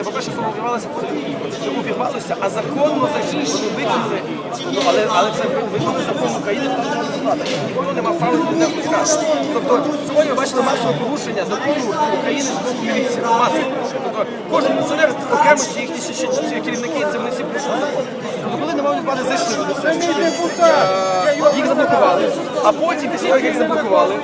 увірвалося, Чому увірвалося, а законно зайшли, вони викинули, ну, але, але це був виконує закон України про депутата. Ніхто не мав права не пускати. Тобто сьогодні бачили масове порушення закону України з боку міліції. Масове порушення. Тобто кожен пенсіонер окремо їхні ще, ще, ще керівники, це вони всі порушили закон. Тобто влади зайшли до Е, їх заблокували, а потім після того, як їх заблокували,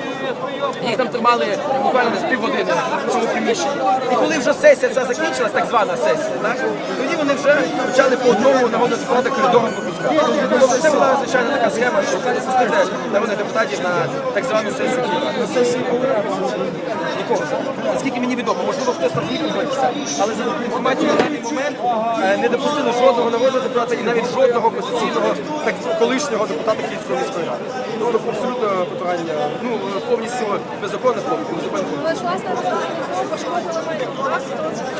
їх там тримали буквально десь півгодини в цьому приміщенні. І коли вже сесія ця закінчилась, так звана сесія, так, тоді вони вже почали по одному народного депутата коридором пропускати. Тобто це була звичайно така схема, що свести народних депутатів на так звану сесію Києва. Нікого. Наскільки мені відомо, можливо, хтось там зміг робитися, але за інформацією на даний момент е, не допустили жодного народного депутата і навіть жодного опозиційного так колишнього депутата Київської міської ради. Тобто абсолютно потурання, ну повністю беззаконне.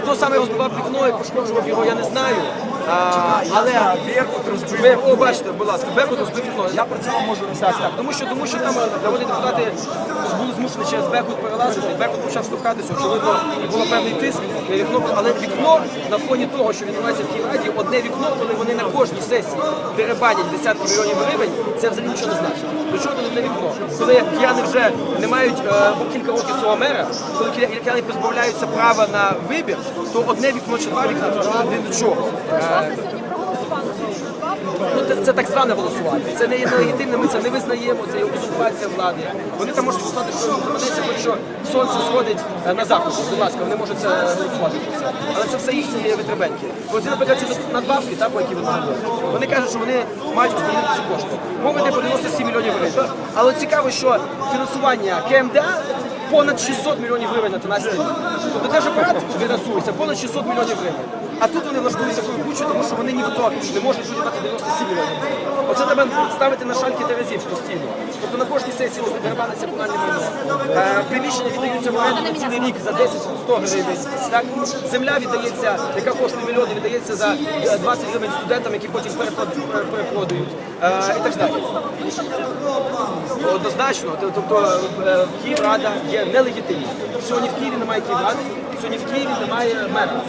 Хто саме розбивав вікно і пошкоджував його, я не знаю. А, але Беркут розбив. О, бачите, будь ласка, Беркут розбив вікно. Я про це вам можу розказати. Так, тому що тому що там народні депутати були змушені через Беркут перелазити. Беркут почав штовхатися, очевидно, було певний тиск. і Вікно, але вікно на фоні того, що відбувається в Київраді, одне вікно, коли вони на кожній сесії деребанять десятки мільйонів гривень, це взагалі нічого не значить. До чого тут одне вікно? Коли кияни вже не мають е, кілька років свого мера, коли кия- кияни позбавляються права на вибір, то одне вікно чи два вікна то вже не до чого. Ж Ну, це, це так зване голосувати. Це не є нелегітимне, ми це не визнаємо, це є узурпація влади. Вони там можуть голосувати, що їм заманеться, хоч що сонце сходить е, на захід. Будь ласка, вони можуть це голосувати. про це. Але це все їхні витребеньки. Оці, наприклад, ці надбавки, та, які вони говорять. Вони кажуть, що вони мають розподілити ці кошти. Мова йде про 97 мільйонів гривень. Але цікаво, що фінансування КМДА понад 600 мільйонів гривень на 13 рік. Тобто держапарат фінансується понад 600 мільйонів гривень. А тут вони влаштують таку кучу, тому що вони нібито не можуть дати 97 мільйонів. Оце треба ставити на шальки терезів постійно. Тобто на кожній сесії ось дерибаниться комунальне майно. Е, приміщення віддаються в оренду на цілий рік за 10-100 гривень. Так? Земля віддається, яка коштує мільйони, віддається за е, 20 гривень студентам, які потім перепрод- перепродають. Е, і так далі. Однозначно, тобто е, Київрада є нелегітимною. Сьогодні в Києві немає Київради, сьогодні в Києві немає мера.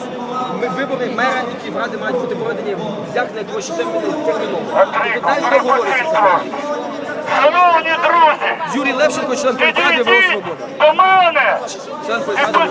Ми- Вибори мера і ради мають бути проведені як найближче терміново. Тобто навіть не говориться це. Шановні друзі, Юрій Левченко, член політради ВО Свобода. до мене Член політради